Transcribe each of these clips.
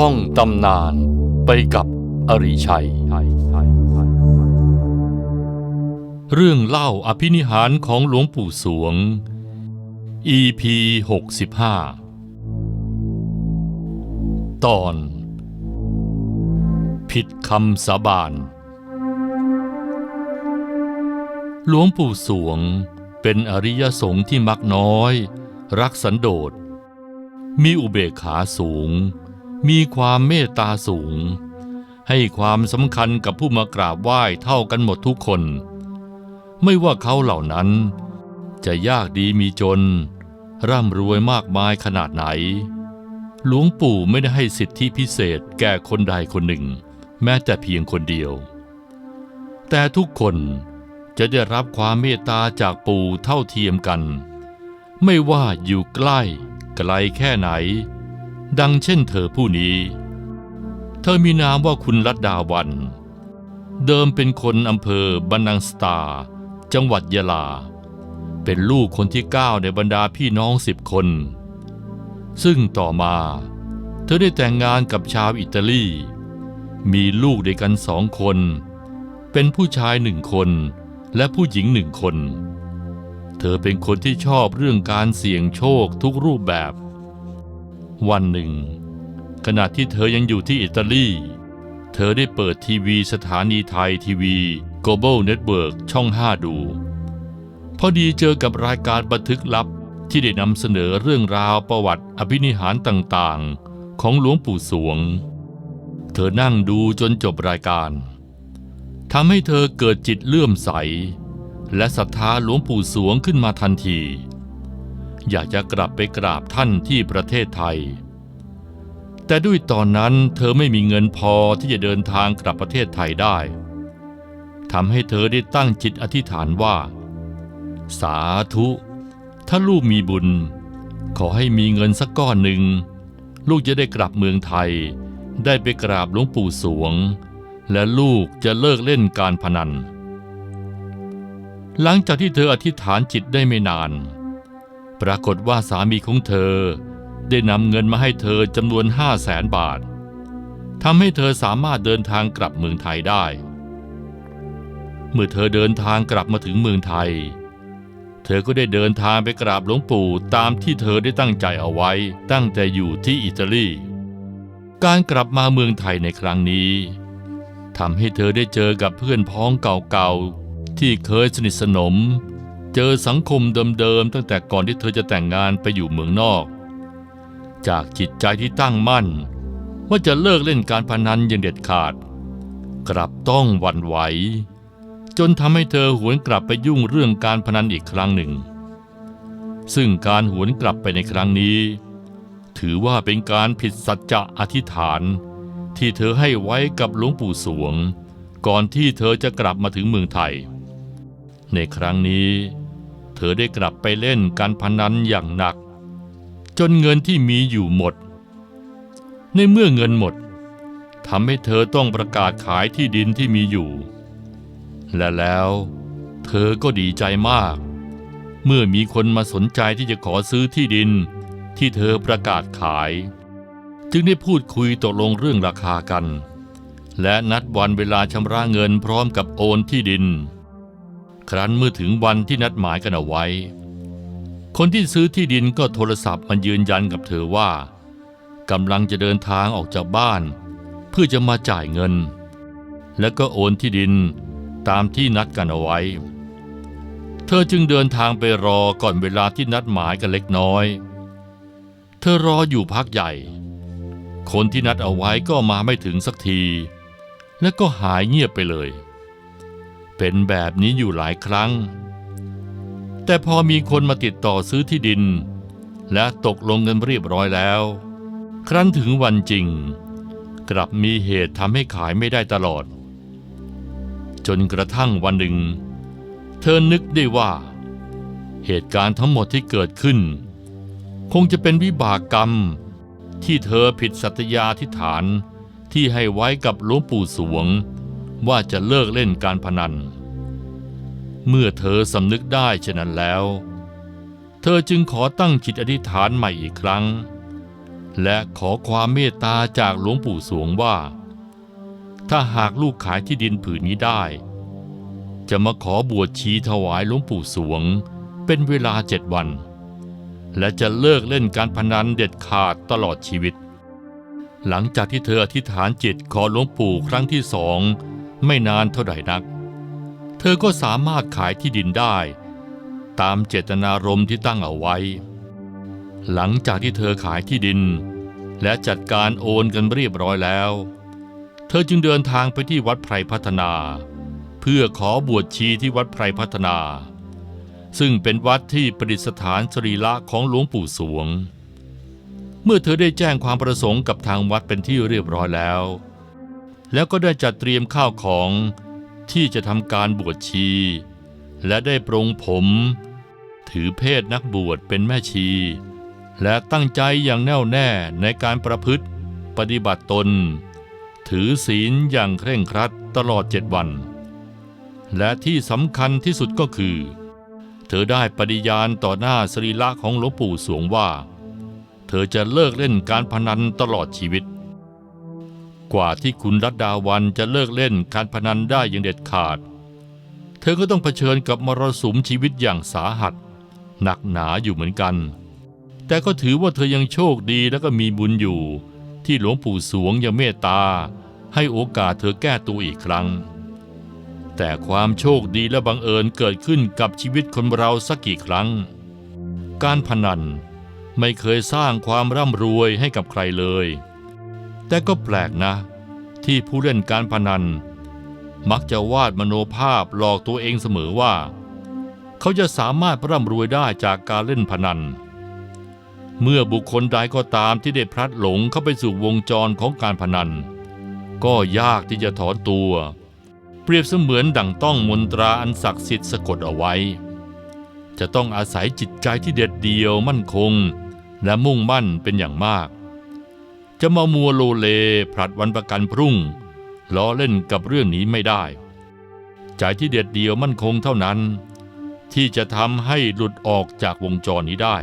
ท่องตำนานไปกับอริชัย เรื่องเล่าอภินิหารของหลวงปู่สวง EP 65 ตอน ผิดคำสาบาน หลวงปู่สวงเป็นอริยสงฆ์ที่มักน้อย รักสันโดษมีอุเบกขาสูง มีความเมตตาสูง ให้ความสำคัญกับผู้มากราบไหว้เท่ากันหมดทุกคน ไม่ว่าเขาเหล่านั้น จะยากดีมีจน ร่ำรวยมากมายขนาดไหน หลวงปู่ไม่ได้ให้สิทธิพิเศษแก่คนใดคนหนึ่ง แม้แต่เพียงคนเดียว แต่ทุกคนจะได้รับความเมตตาจากปู่เท่าเทียมกัน ไม่ว่าอยู่ใกล้ไกลแค่ไหน ดังเช่นเธอผู้นี้ เธอมีนามว่าคุณลัดดาวัน เดิมเป็นคนอำเภอบรรนังสตา จังหวัดยะลา เป็นลูกคนที่เก้าในบรรดาพี่น้องสิบคน ซึ่งต่อมา เธอได้แต่งงานกับชาวอิตาลี มีลูกด้วยกันสองคน เป็นผู้ชายหนึ่งคนและผู้หญิงหนึ่งคน เธอเป็นคนที่ชอบเรื่องการเสี่ยงโชคทุกรูปแบบ วันหนึ่ง ขณะที่เธอยังอยู่ที่อิตาลี เธอได้เปิดทีวีสถานีไทยทีวี Global Network ช่อง 5 ดู พอดีเจอกับรายการบันทึกลับที่ได้นำเสนอเรื่องราวประวัติอภินิหารต่างๆ ของหลวงปู่สวง เธอนั่งดูจนจบรายการทำให้เธอเกิดจิตเลื่อมใส และศรัทธาหลวงปู่สวงขึ้นมาทันที อยากจะกลับไปกราบท่านที่ประเทศไทย แต่ด้วยตอนนั้นเธอไม่มีเงินพอที่จะเดินทางกลับประเทศไทยได้ทำให้เธอได้ตั้งจิตอธิษฐานว่า สาธุ ถ้าลูกมีบุญ ขอให้มีเงินสักก้อนหนึ่ง ลูกจะได้กลับเมืองไทย ได้ไปกราบหลวงปู่สวง และลูกจะเลิกเล่นการพนัน หลังจากที่เธออธิษฐานจิตได้ไม่นาน ปรากฏว่าสามีของเธอ ได้นำเงินมาให้เธอจำนวนห้าแสนบาททำให้เธอสามารถเดินทางกลับเมืองไทยได้ เมื่อเธอเดินทางกลับมาถึงเมืองไทย เธอก็ได้เดินทางไปกราบหลวงปู่ตามที่เธอได้ตั้งใจเอาไว้ตั้งแต่อยู่ที่อิตาลี การกลับมาเมืองไทยในครั้งนี้ทำให้เธอได้เจอกับเพื่อนพ้องเก่าๆที่เคยสนิทสนม เจอสังคมเดิมๆตั้งแต่ก่อนที่เธอจะแต่งงานไปอยู่เมืองนอก จากจิตใจที่ตั้งมั่น ว่าจะเลิกเล่นการพนันอย่างเด็ดขาด กลับต้องหวั่นไหว จนทำให้เธอหวนกลับไปยุ่งเรื่องการพนันอีกครั้งหนึ่ง ซึ่งการหวนกลับไปในครั้งนี้ ถือว่าเป็นการผิดสัจจะอธิษฐาน ที่เธอให้ไว้กับหลวงปู่สวง ก่อนที่เธอจะกลับมาถึงเมืองไทย ในครั้งนี้ เธอได้กลับไปเล่นการพนันอย่างหนัก จนเงินที่มีอยู่หมด ในเมื่อเงินหมดทำให้เธอต้องประกาศขายที่ดินที่มีอยู่ และแล้วเธอก็ดีใจมาก เมื่อมีคนมาสนใจที่จะขอซื้อที่ดินที่เธอประกาศขาย จึงได้พูดคุยตกลงเรื่องราคากัน และนัดวันเวลาชำระเงินพร้อมกับโอนที่ดิน ครั้นเมื่อถึงวันที่นัดหมายกันเอาไว้ คนที่ซื้อที่ดินก็โทรศัพท์มายืนยันกับเธอว่ากำลังจะเดินทางออกจากบ้าน เพื่อจะมาจ่ายเงิน และก็โอนที่ดินตามที่นัดกันเอาไว้ เธอจึงเดินทางไปรอก่อนเวลาที่นัดหมายกันเล็กน้อย เธอรออยู่พักใหญ่ คนที่นัดเอาไว้ก็มาไม่ถึงสักที และก็หายเงียบไปเลย เป็นแบบนี้อยู่หลายครั้ง แต่พอมีคนมาติดต่อซื้อที่ดิน และตกลงเงินเรียบร้อยแล้ว ครั้นถึงวันจริง กลับมีเหตุทำให้ขายไม่ได้ตลอด จนกระทั่งวันหนึ่ง เธอนึกได้ว่า เหตุการณ์ทั้งหมดที่เกิดขึ้น คงจะเป็นวิบากกรรม ที่เธอผิดสัตยาธิษฐานที่ให้ไว้กับหลวงปู่สวง ว่าจะเลิกเล่นการพนัน เมื่อเธอสำนึกได้เช่นนั้นแล้ว เธอจึงขอตั้งจิตอธิษฐานใหม่อีกครั้ง และขอความเมตตาจากหลวงปู่สวงว่า ถ้าหากลูกขายที่ดินผืนนี้ได้ จะมาขอบวชชีถวายหลวงปู่สวง เป็นเวลาเจ็ดวัน และจะเลิกเล่นการพนันเด็ดขาดตลอดชีวิตหลังจากที่เธออธิษฐานจิตขอหลวงปู่ครั้งที่สอง ไม่นานเท่าใดนัก เธอก็สามารถขายที่ดินได้ ตามเจตนารมณ์ที่ตั้งเอาไว้ หลังจากที่เธอขายที่ดิน และจัดการโอนกันเรียบร้อยแล้ว เธอจึงเดินทางไปที่วัดไพรพัฒนา เพื่อขอบวชชีที่วัดไพรพัฒนา ซึ่งเป็นวัดที่ประดิษฐานสรีระของหลวงปู่สวง เมื่อเธอได้แจ้งความประสงค์กับทางวัดเป็นที่เรียบร้อยแล้ว แล้วก็ได้จัดเตรียมข้าวของที่จะทำการบวชชี และได้ปรงผม ถือเพศนักบวชเป็นแม่ชี และตั้งใจอย่างแน่วแน่ในการประพฤติปฏิบัติตน ถือศีลอย่างเคร่งครัดตลอดเจ็ดวัน และที่สำคัญที่สุดก็คือ เธอได้ปฏิญาณต่อหน้าสรีระของหลวงปู่สวงว่า เธอจะเลิกเล่นการพนันตลอดชีวิต กว่าที่คุณรัตดาวันจะเลิกเล่นการพนันได้อย่างเด็ดขาด เธอก็ต้องเผชิญกับมรสุมชีวิตอย่างสาหัส หนักหนาอยู่เหมือนกัน แต่ก็ถือว่าเธอยังโชคดีและก็มีบุญอยู่ ที่หลวงปู่สวงยังเมตตา ให้โอกาสเธอแก้ตัวอีกครั้ง แต่ความโชคดีและบังเอิญเกิดขึ้นกับชีวิตคนเราสักกี่ครั้ง การพนันไม่เคยสร้างความร่ำรวยให้กับใครเลย แต่ก็แปลกนะ ที่ผู้เล่นการพนัน มักจะวาดมโนภาพหลอกตัวเองเสมอว่า เขาจะสามารถร่ำรวยได้จากการเล่นพนัน เมื่อบุคคลใดก็ตามที่ได้พลัดหลงเข้าไปสู่วงจรของการพนัน ก็ยากที่จะถอนตัว เปรียบเสมือนดั่งต้องมนตราอันศักดิ์สิทธิ์สะกดเอาไว้ จะต้องอาศัยจิตใจที่เด็ดเดียวมั่นคง และมุ่งมั่นเป็นอย่างมาก จะมามัวโลเลผลัดวันประกันพรุ่งล้อเล่นกับเรื่องนี้ไม่ได้ ใจที่เด็ดเดียวมั่นคงเท่านั้น ที่จะทำให้หลุดออกจากวงจรนี้ได้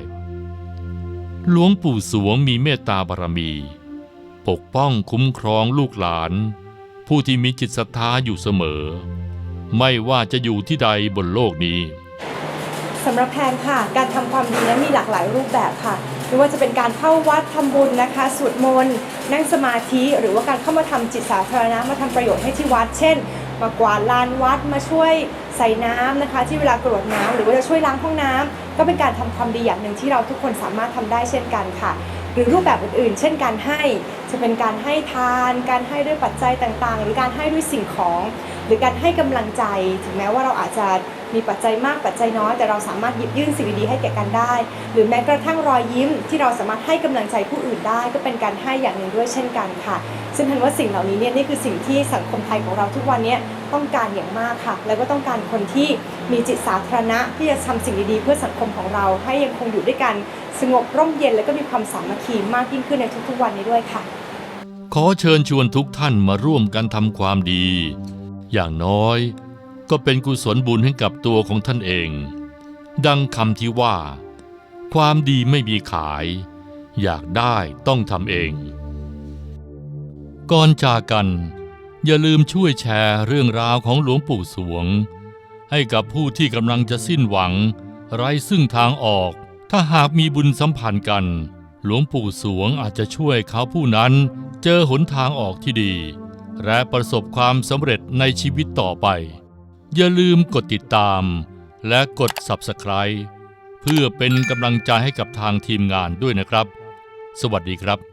หลวงปู่สวงมีเมตตาบารมี ปกป้องคุ้มครองลูกหลาน ผู้ที่มีจิตศรัทธาอยู่เสมอ ไม่ว่าจะอยู่ที่ใดบนโลกนี้สำหรับแพนค่ะ การทำความดีนั้นมีหลากหลายรูปแบบค่ะ ไม่ว่าจะเป็นการเข้าวัดทำบุญนะคะสวดมนต์นั่งสมาธิหรือว่าการเข้ามาทำจิตสาธารณะมาทำประโยชน์ให้ที่วัด เช่น มากวาดลานวัดมาช่วยใส่น้ำนะคะ ที่เวลากรวดน้ำหรือว่าจะช่วยล้างห้องน้ำก็เป็นการทำความดีอย่างหนึ่งที่เราทุกคนสามารถทำได้เช่นกันค่ะหรือรูปแบบอื่นๆ เช่นการให้ จะเป็นการให้ทาน การให้ด้วยปัจจัยต่างๆ หรือการให้ด้วยสิ่งของ รือการให้กำลังใจถึงแม้ว่าเราอาจจะมีปัจจัยมากปัจจัยน้อย แต่เราสามารถหยิบยื่นสิ่งดีๆให้แก่กันได้ หรือแม้กระทั่งรอยยิ้มที่เราสามารถให้กำลังใจผู้อื่นได้ ก็เป็นการให้อย่างหนึ่งด้วยเช่นกันค่ะ ซึ่งพันว่าสิ่งเหล่านี้เนี่ยนี่คือสิ่งที่สังคมไทยของเราทุกวันนี้ต้องการอย่างมากค่ะ แล้วก็ต้องการคนที่มีจิตสาธารณะที่จะทำสิ่งดีๆ เพื่อสังคมของเราให้ยังคงอยู่ด้วยกันสงบร่มเย็นและก็มีความสามัคคีมากยิ่งขึ้นในทุกๆวันนี้ด้วยค่ะ ขอเชิญชวนทุกท่านมาร่วมกันทำความดี อย่างน้อยก็เป็นกุศลบุญให้กับตัวของท่านเอง ดังคำที่ว่า ความดีไม่มีขาย อยากได้ต้องทำเอง ก่อนจากกัน อย่าลืมช่วยแชร์เรื่องราวของหลวงปู่สวง ให้กับผู้ที่กำลังจะสิ้นหวัง ไร้ซึ่งทางออก ถ้าหากมีบุญสัมพันธ์กัน หลวงปู่สวงอาจจะช่วยเขาผู้นั้นเจอหนทางออกที่ดี และประสบความสำเร็จในชีวิตต่อไป อย่าลืมกดติดตาม และกด Subscribe เพื่อเป็นกำลังใจให้กับทางทีมงานด้วยนะครับ สวัสดีครับ